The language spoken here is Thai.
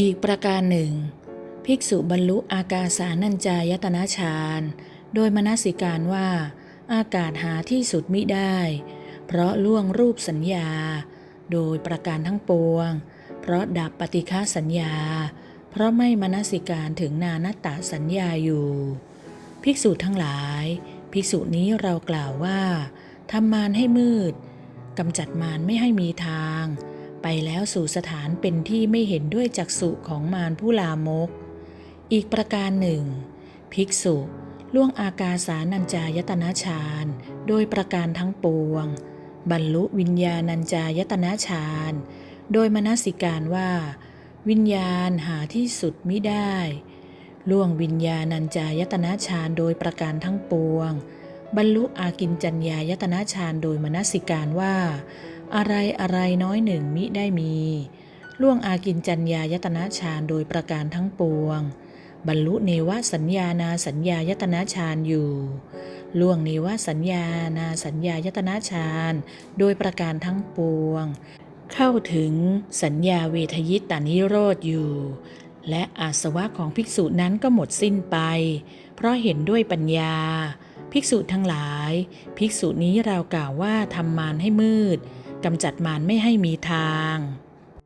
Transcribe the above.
อีกประการหนึ่ง ภิกษุบรรลุอากาสานัญจายตนะฌานโดยมนสิการว่า อากาศหาที่สุดมิได้ เพราะล่วงรูปสัญญา โดยประการทั้งปวง เพราะดับปฏิฆาสัญญา เพราะไม่มนสิการถึงนานัตตสัญญาอยู่ ภิกษุทั้งหลาย ภิกษุนี้เรากล่าวว่าทำมารให้มืดกำจัดมารไม่ให้มีทาง ไปแล้วสู่สถานเป็นที่ไม่เห็นด้วยจักษุของมารผู้ลามก อีกประการหนึ่ง ภิกษุล่วงอากาสานัญจายตนะฌานโดยประการทั้งปวง บรรลุวิญญาณัญจายตนะฌานโดยมนสิการว่า วิญญาณหาที่สุดมิได้ ล่วงวิญญาณัญจายตนะฌานโดยประการทั้งปวง บรรลุอากินจัญญายตนะฌานโดยมนสิการว่า อะไรอะไรน้อยหนึ่งมิได้มี ล่วงอากินจัญญายตนะฌานโดยประการทั้งปวง บรรลุเนวสัญญานาสัญญายตนะฌานอยู่ ล่วงเนวสัญญานาสัญญายตนะฌานโดยประการทั้งปวง เข้าถึงสัญญาเวทยิตานิโรธอยู่ และอาสวะของภิกษุนั้นก็หมดสิ้นไป เพราะเห็นด้วยปัญญา ภิกษุทั้งหลาย ภิกษุนี้เรากล่าวว่าทำมารให้มืดกำจัดมารไม่ให้มีทาง